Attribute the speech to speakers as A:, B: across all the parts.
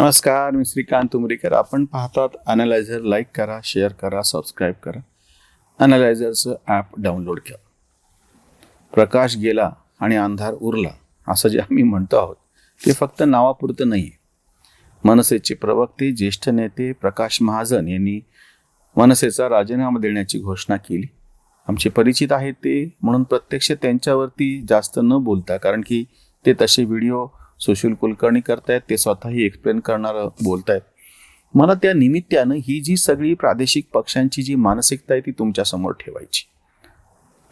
A: नमस्कार मी श्रीकांत उमरीकर. आपण पाहतात अनालायझर लाईक करा शेअर करा सबस्क्राईब करा. अनालायझरचं ॲप डाउनलोड करा प्रकाश गेला आणि अंधार उरला असं जे आम्ही म्हणतो आहोत ते फक्त नावापुरतं नाही आहे मनसेचे प्रवक्ते ज्येष्ठ नेते प्रकाश महाजन यांनी मनसेचा राजीनामा देण्याची घोषणा केली. आमचे परिचित आहेत ते म्हणून प्रत्यक्ष त्यांच्यावरती जास्त न बोलता कारण की ते तसे व्हिडिओ सुशील कुलकर्णी करतायत ते स्वतःही एक्सप्लेन करणारं बोलतायत. मला त्या निमित्तानं ही जी सगळी प्रादेशिक पक्षांची जी मानसिकता आहे ती तुमच्यासमोर ठेवायची.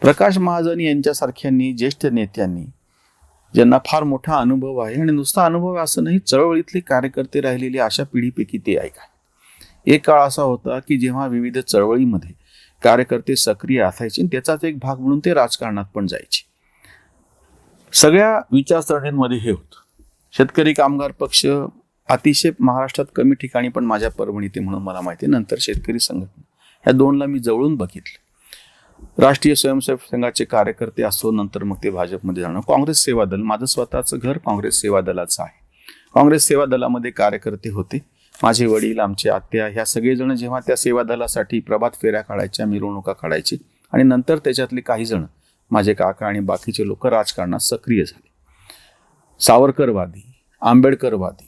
A: प्रकाश महाजन यांच्यासारख्यांनी ज्येष्ठ नेत्यांनी ज्यांना फार मोठा अनुभव आहे आणि नुसता अनुभव आहे असं नाही चळवळीतले कार्यकर्ते राहिलेले अशा पिढीपैकी ते ऐका एक काळ असा होता की जेव्हा विविध चळवळीमध्ये कार्यकर्ते सक्रिय असायचे आणि त्याचाच एक भाग म्हणून ते राजकारणात पण जायचे. सगळ्या विचारसरणींमध्ये हे होतं. शेतकरी कामगार पक्ष अतिशय महाराष्ट्रात कमी ठिकाणी पण माझ्या परभणीते म्हणून मला माहिती आहे. नंतर शेतकरी संघटना. ह्या दोनला मी जवळून बघितलं. राष्ट्रीय स्वयंसेवक संघाचे कार्यकर्ते असो नंतर मग ते भाजपमध्ये जाणं काँग्रेस सेवा दल माझं स्वतःचं घर काँग्रेस सेवा दलाचं आहे. काँग्रेस सेवा दलामध्ये कार्यकर्ते होते. माझे वडील आमचे आत्या ह्या सगळेजण जेव्हा त्या सेवा दलासाठी प्रभात फेऱ्या काढायच्या मिरवणुका काढायची आणि नंतर त्याच्यातले काही जण माझे काका आणि बाकीचे लोक राजकारणात सक्रिय झाले. सावरकरवादी आंबेडकरवादी.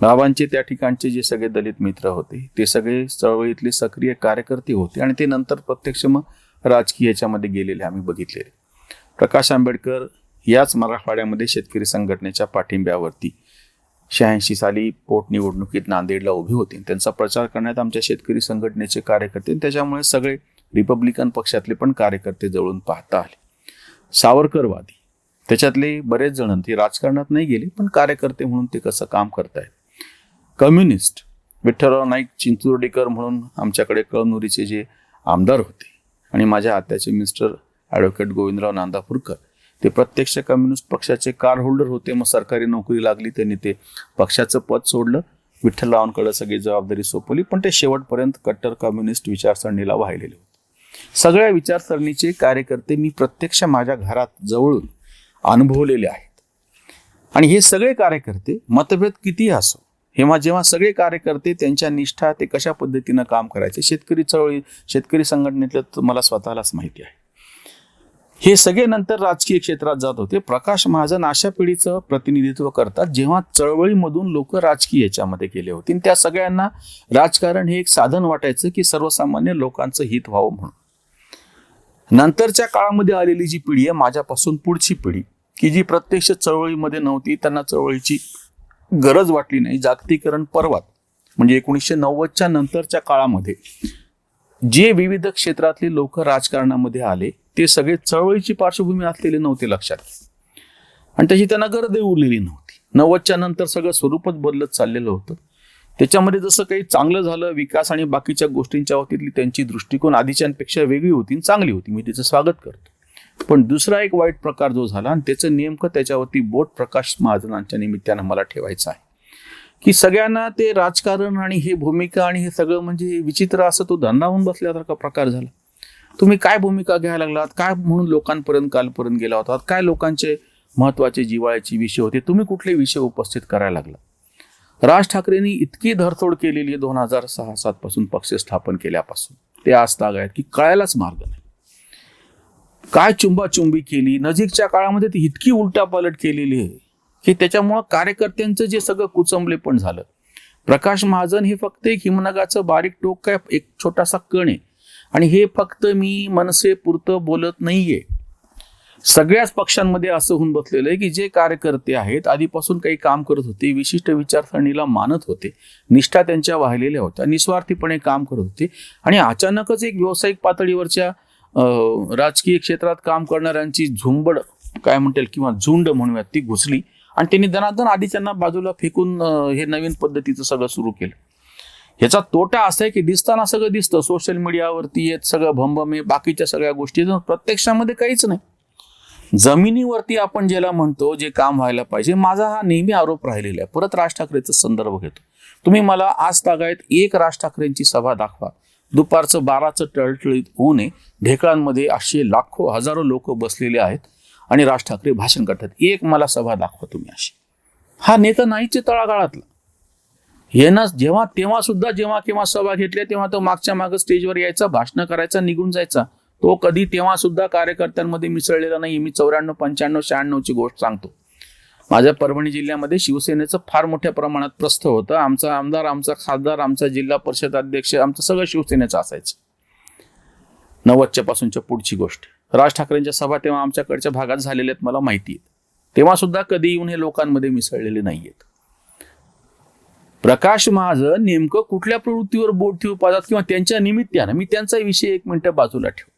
A: बाबांचे त्या ठिकाणचे जे सगळे दलित मित्र होते ते सगळे चळवळीतले सक्रिय कार्यकर्ते होते आणि ते नंतर प्रत्यक्ष मग राजकीय याच्यामध्ये गेलेले आम्ही बघितलेले. प्रकाश आंबेडकर याच मराठवाड्यामध्ये शेतकरी संघटनेच्या पाठिंब्यावरती शहाऐंशी साली पोटनिवडणुकीत नांदेडला उभे होते. त्यांचा प्रचार करण्यात आमच्या शेतकरी संघटनेचे कार्यकर्ते आणि त्याच्यामुळे सगळे रिपब्लिकन पक्षातले पण कार्यकर्ते जवळून पाहता आले. सावरकरवादी त्याच्यातले बरेच जण ते राजकारणात नाही गेले पण कार्यकर्ते म्हणून ते कसं काम करतायत. कम्युनिस्ट विठ्ठलराव नाईक चिंचुर्डीकर म्हणून आमच्याकडे कळमनुरीचे जे आमदार होते आणि माझ्या आत्याचे मिस्टर ॲडव्होकेट गोविंदराव नांदापूरकर ते प्रत्यक्ष कम्युनिस्ट पक्षाचे कार होल्डर होते. मग सरकारी नोकरी लागली त्यांनी ते पक्षाचं पद सोडलं. विठ्ठलरावांकडे सगळी जबाबदारी सोपवली पण ते शेवटपर्यंत कट्टर कम्युनिस्ट विचारसरणीला वाहिलेले होते. सगळ्या विचारसरणीचे कार्यकर्ते मी प्रत्यक्ष माझ्या घरात जवळून अनुभवलेले आहेत. आणि हे सगळे कार्यकर्ते मतभेद किती असो हेव्हा जेव्हा सगळे कार्यकर्ते त्यांच्या निष्ठा ते कशा पद्धतीनं काम करायचे शेतकरी चळवळी शेतकरी संघटनेतलं तर मला स्वतःलाच माहिती आहे. हे सगळे नंतर राजकीय क्षेत्रात जात होते. प्रकाश महाजन अशा पिढीचं प्रतिनिधित्व करतात जेव्हा चळवळीमधून लोक राजकीय याच्यामध्ये गेले होते. त्या सगळ्यांना राजकारण हे एक साधन वाटायचं की सर्वसामान्य लोकांचं हित व्हावं म्हणून. नंतरच्या काळामध्ये आलेली जी पिढी आहे माझ्यापासून पुढची पिढी की जी प्रत्यक्ष चळवळीमध्ये नव्हती त्यांना चळवळीची गरज वाटली नाही जागतिकीकरण पर्वात. म्हणजे एकोणीसशे नव्वदच्या नंतरच्या काळामध्ये जे विविध क्षेत्रातले लोक राजकारणामध्ये आले ते सगळे चळवळीची पार्श्वभूमी असलेले नव्हते लक्षात. आणि त्याची त्यांना गरज उरलेली नव्हती. नव्वदच्या नंतर सगळं स्वरूपच बदलत चाललेलं होतं. त्याच्यामध्ये जसं काही चांगलं झालं विकास आणि बाकीच्या गोष्टींच्या बाबतीतली त्यांची दृष्टिकोन आधीच्यांपेक्षा वेगळी होती आणि चांगली होती. मी तिचं स्वागत करतो. पण दुसरा एक वाईट प्रकार जो झाला आणि त्याचं नेमकं त्याच्यावरती बोट प्रकाश महाजनांच्या निमित्तानं मला ठेवायचं आहे की सगळ्यांना ते राजकारण आणि ही भूमिका आणि हे सगळं म्हणजे विचित्र असं तो धंदा होऊन बसल्यासारखा प्रकार झाला. तुम्ही काय भूमिका घ्यायला लागलात? काय म्हणून लोकांपर्यंत कालपर्यंत गेला होता? काय लोकांचे महत्त्वाचे जिवाळ्याचे विषय होते? तुम्ही कुठले विषय उपस्थित करायला लागला राज ठाकरेंनी इतकी धरतोड केलेली आहे दोन हजार सहा सात पासून पक्ष स्थापन केल्यापासून. ते आज ताग आहेत की कळायलाच मार्ग नाही. काय चुंबाचुंबी केली? नजीकच्या काळामध्ये ती इतकी उलटापालट केलेली आहे की त्याच्यामुळं कार्यकर्त्यांचं जे सगळं कुचंबले पण झालं. प्रकाश महाजन हे फक्त एक हिमनगाचं बारीक टोक काय एक छोटासा कण आहे. आणि हे फक्त मी मनसे पुरतं बोलत नाहीये. सगळ्याच पक्षांमध्ये असं होऊन बसलेलं आहे की जे कार्यकर्ते आहेत आधीपासून काही काम करत होते विशिष्ट विचारसरणीला मानत होते निष्ठा त्यांच्या वाहिलेल्या होत्या निस्वार्थीपणे काम करत होते आणि अचानकच एक व्यावसायिक पातळीवरच्या राजकीय क्षेत्रात काम करणाऱ्यांची झुंबड काय म्हणतील किंवा झुंड म्हणूयात ती घुसली आणि त्यांनी दनादन आधीच्यांना बाजूला फेकून हे नवीन पद्धतीचं सगळं सुरू केलं. ह्याचा तोटा असा आहे की दिसताना सगळं दिसतं सोशल मीडियावरती येत सगळं भंबमे बाकीच्या सगळ्या गोष्टी प्रत्यक्षामध्ये काहीच नाही. जमिनीवरती आपण ज्याला म्हणतो जे काम व्हायला पाहिजे माझा हा नेहमी आरोप राहिलेला आहे. परत राज ठाकरेचा संदर्भ घेतो. तुम्ही मला आज तागायत एक राज ठाकरेंची सभा दाखवा. दुपारचं बाराचं टळटळीत होऊ नये. ढेकळांमध्ये असे लाखो हजारो लोक बसलेले आहेत आणि राज ठाकरे भाषण करतात. एक मला सभा दाखवा तुम्ही अशी. हा नेता नाहीच तळागाळातला. येणं जेव्हा तेव्हा सुद्धा जेव्हा केव्हा सभा घेतल्या तेव्हा तो मागच्या मागं स्टेजवर यायचा भाषण करायचा निघून जायचा. तो कधी तेव्हा सुद्धा कार्यकर्त्यांमध्ये मिसळलेला नाही मी चौऱ्याण्णव पंच्याण्णव शहाण्णवची गोष्ट सांगतो. माझ्या परभणी जिल्ह्यामध्ये शिवसेनेचं फार मोठ्या प्रमाणात प्रस्थ होतं. आमचा आमदार आमचा खासदार आमचा जिल्हा परिषद अध्यक्ष आमचं सगळं शिवसेनेचं असायचं. नव्वदच्या पासूनच्या पुढची गोष्ट. राज ठाकरेंच्या सभा तेव्हा आमच्याकडच्या भागात झालेल्या आहेत मला माहिती आहे तेव्हा सुद्धा कधी येऊन हे लोकांमध्ये मिसळलेले नाहीयेत. प्रकाश महाजन नेमकं कुठल्या प्रवृत्तीवर बोट ठेवू पाहतात किंवा त्यांच्या निमित्तानं? मी त्यांचा विषय एक मिनिटं बाजूला ठेवू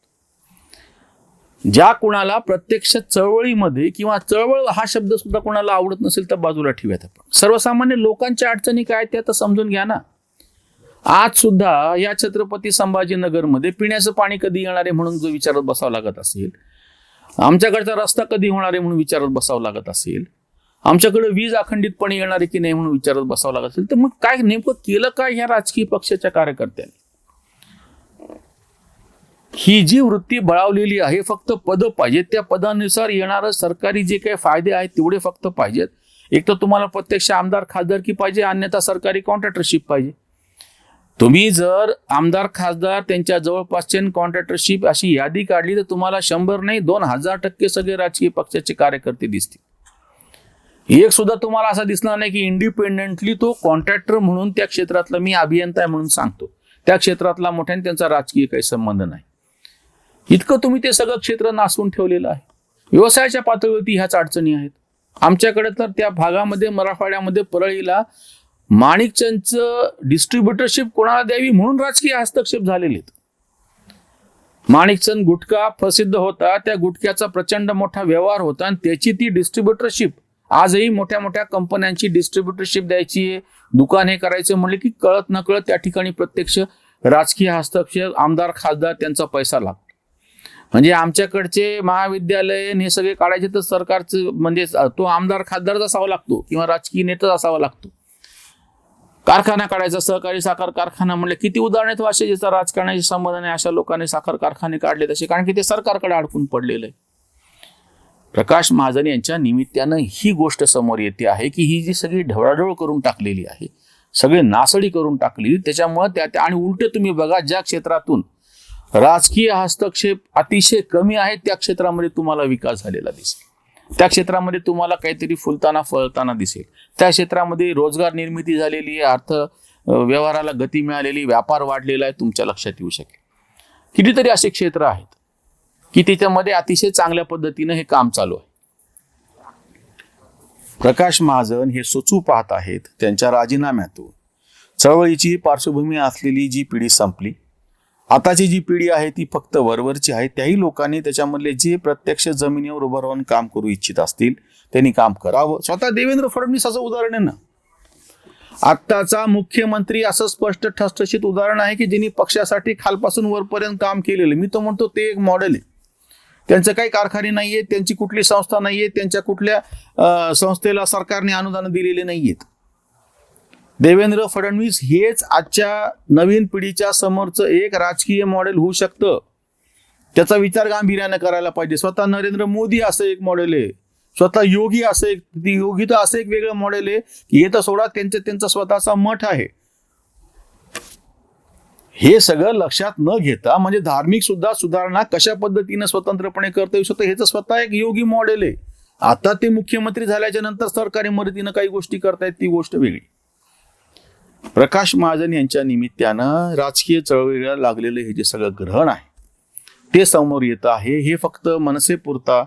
A: ज्या कुणाला प्रत्यक्ष चळवळीमध्ये किंवा चळवळ हा शब्द सुद्धा कोणाला आवडत नसेल तर बाजूला ठेवूयात आपण. सर्वसामान्य लोकांच्या अडचणी काय त्या तर समजून घ्या ना. आज सुद्धा या छत्रपती संभाजीनगरमध्ये पिण्याचं पाणी कधी येणार आहे म्हणून जो विचारत बसावं लागत असेल आमच्याकडचा रस्ता कधी होणार आहे म्हणून विचारत बसावं लागत असेल आमच्याकडे वीज अखंडितपणे येणार आहे की नाही म्हणून विचारत बसावं लागत असेल तर मग काय नेमकं केलं काय ह्या राजकीय पक्षाच्या कार्यकर्त्यांनी? ही जी वृत्ती बळावलेली आहे फक्त पद पाहिजेत. त्या पदानुसार येणारं सरकारी जे काही फायदे आहेत तेवढे फक्त पाहिजेत. एक तर तुम्हाला प्रत्यक्ष आमदार खासदारकी पाहिजे अन्यथा सरकारी कॉन्ट्रॅक्टरशिप पाहिजे. तुम्ही जर आमदार खासदार त्यांच्या जवळपासचे कॉन्ट्रॅक्टरशिप अशी यादी काढली तर तुम्हाला शंभर नाही दोन हजार टक्के सगळे राजकीय पक्षाचे कार्यकर्ते दिसतील. एक सुद्धा तुम्हाला असा दिसणार नाही की इंडिपेंडेंटली तो कॉन्ट्रॅक्टर म्हणून त्या क्षेत्रातला मी अभियंता आहे म्हणून सांगतो. त्या क्षेत्रातला मोठ्याने त्यांचा राजकीय काही संबंध नाही. इतकं तुम्ही ते सगळं क्षेत्र नासून ठेवलेलं आहे. व्यवसायाच्या पातळीवरती ह्याच अडचणी आहेत. आमच्याकडे तर त्या भागामध्ये मराठवाड्यामध्ये परळीला माणिकचंदचं डिस्ट्रीब्युटरशिप कोणाला द्यावी म्हणून राजकीय हस्तक्षेप झालेले आहेत. माणिकचंद गुटखा प्रसिद्ध होता त्या गुटख्याचा प्रचंड मोठा व्यवहार होता आणि त्याची ती डिस्ट्रीब्युटरशिप आजही मोठ्या मोठ्या कंपन्यांची डिस्ट्रीब्युटरशिप द्यायची आहे. दुकान हे करायचं म्हणले की कळत नकळत त्या ठिकाणी प्रत्यक्ष राजकीय हस्तक्षेप आमदार खासदार त्यांचा पैसा लागतो. म्हणजे आमच्याकडचे महाविद्यालय हे सगळे काढायचे तर सरकारचं म्हणजे तो आमदार खासदारच असावा लागतो किंवा राजकीय नेताच असावा लागतो. कारखाना काढायचा सहकारी साखर कारखाना म्हणले किती उदाहरण आहेत वाशे ज्याचा राजकारणाशी संबंध नाही अशा लोकांनी साखर कारखाने काढले तसे कारण की ते सरकारकडे अडकून पडलेलं आहे प्रकाश महाजन यांच्या निमित्तानं ही गोष्ट समोर येते आहे की ही जी सगळी ढवळाढवळ करून टाकलेली आहे सगळे नासडी करून टाकली त्याच्यामुळे त्या- आणि उलट तुम्ही बघा ज्या क्षेत्रातून राजकीय हस्तक्षेप अतिशय कमी आहे त्या क्षेत्रामध्ये तुम्हाला विकास झालेला दिसेल. त्या क्षेत्रामध्ये तुम्हाला काहीतरी फुलताना फळताना दिसेल. त्या क्षेत्रामध्ये रोजगार निर्मिती झालेली आहे अर्थ व्यवहाराला गती मिळालेली व्यापार वाढलेला आहे तुमच्या लक्षात येऊ शकेल. कितीतरी असे क्षेत्र आहेत की त्याच्यामध्ये अतिशय चांगल्या पद्धतीनं हे काम चालू आहे. प्रकाश महाजन हे सोचू पाहत आहेत त्यांच्या राजीनाम्यातून. चळवळीची पार्श्वभूमी असलेली जी पिढी संपली आताची जी पिढी आहे ती फक्त वरवरची आहे. त्याही लोकांनी त्याच्यामधले जे प्रत्यक्ष जमिनीवर उभं राहून काम करू इच्छित असतील त्यांनी काम करावं. स्वतः देवेंद्र फडणवीस उदाहरण आहे ना. आत्ताचा मुख्यमंत्री असं स्पष्ट ठसठशीत उदाहरण आहे की ज्यांनी पक्षासाठी खालपासून वरपर्यंत काम केलेलं मी तो म्हणतो ते एक मॉडेल आहे. त्यांचं काही कारखाने नाहीये त्यांची कुठली संस्था नाहीये त्यांच्या कुठल्या संस्थेला सरकारने अनुदान दिलेले नाहीयेत. देवेंद्र फडणवीस हेच आजच्या नवीन पिढीच्या समोरचं एक राजकीय मॉडेल होऊ शकतं. त्याचा विचार गांभीर्याने करायला पाहिजे. स्वतः नरेंद्र मोदी असं एक मॉडेल आहे. स्वतः योगी असं एक ती योगी तर असं एक वेगळं मॉडेल आहे की हे तर सोडा त्यांचं त्यांचा स्वतःचा मठ आहे. हे सगळं लक्षात न घेता म्हणजे धार्मिक सुद्धा सुधारणा कशा पद्धतीने स्वतंत्रपणे करता येऊ शकतं हे तर स्वतः एक योगी मॉडेल आहे. आता ते मुख्यमंत्री झाल्याच्यानंतर सरकारी मदतीनं काही गोष्टी करतायत ती गोष्ट वेगळी. प्रकाश महाजन यांच्या निमित्तानं राजकीय चळवळीला लागलेलं हे जे सगळं ग्रहण आहे ते समोर येतं आहे. हे फक्त मनसेपुरता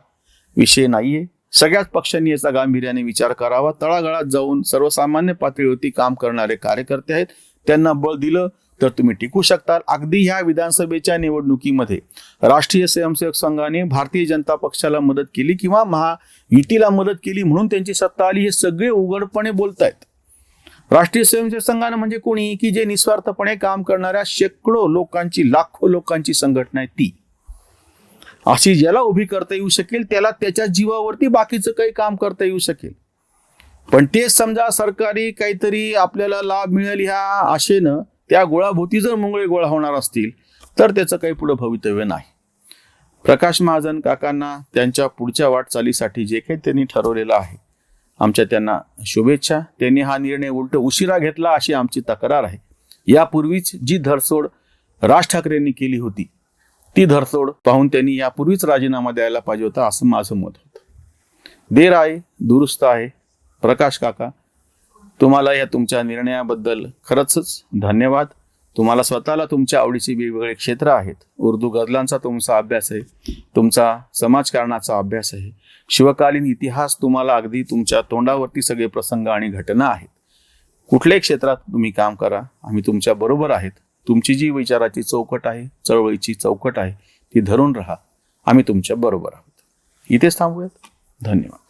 A: विषय नाहीये. सगळ्याच पक्षांनी याचा गांभीर्याने विचार करावा. तळागाळात जाऊन सर्वसामान्य पातळीवरती काम करणारे कार्यकर्ते आहेत. त्यांना बळ दिलं तर तुम्ही टिकू शकता अगदी ह्या विधानसभेच्या निवडणुकीमध्ये राष्ट्रीय स्वयंसेवक संघाने भारतीय जनता पक्षाला मदत केली किंवा महायुतीला मदत केली म्हणून त्यांची सत्ता आली हे सगळे उघडपणे बोलतायत. राष्ट्रीय स्वयंसेवक संघानं म्हणजे कोणी? की जे निस्वार्थपणे काम करणाऱ्या शेकडो लोकांची लाखो लोकांची संघटना आहे ती. अशी ज्याला उभी करता येऊ शकेल त्याला त्याच्या जीवावरती बाकीचं काही काम करता येऊ शकेल. पण तेच समजा सरकारी काहीतरी आपल्याला लाभ मिळेल ह्या आशेनं त्या गोळाभोवती जर मुंगळे गोळा होणार असतील तर त्याचं काही पुढं भवितव्य नाही. प्रकाश महाजन काकांना त्यांच्या पुढच्या वाटचालीसाठी जे काही त्यांनी ठरवलेलं आहे आमच्या त्यांना शुभेच्छा. त्यांनी हा निर्णय उलट उशिरा घेतला अशी आमची तक्रार आहे. यापूर्वीच जी धरसोड राज ठाकरेंनी केली होती ती धरसोड पाहून त्यांनी यापूर्वीच राजीनामा द्यायला पाहिजे होता असं माझं मत होतं. देर आहे दुरुस्त आहे. प्रकाश काका तुम्हाला या तुमच्या निर्णयाबद्दल खरंच धन्यवाद. तुम्हाला स्वतःला तुमच्या आवडीचे वेगवेगळे क्षेत्र आहेत. उर्दू गझलांचा तुमचा अभ्यास आहे. तुमचा समाजकारणाचा अभ्यास आहे. शिवकालीन इतिहास तुम्हाला अगदी तुमच्या तोंडावरती सगळे प्रसंग आणि घटना आहेत. कुठल्याही क्षेत्रात तुम्ही काम करा. आम्ही तुमच्या बरोबर आहेत. तुमची जी विचाराची चौकट आहे चळवळीची चौकट आहे ती धरून राहा. आम्ही तुमच्या बरोबर आहोत. इथेच थांबूयात. धन्यवाद.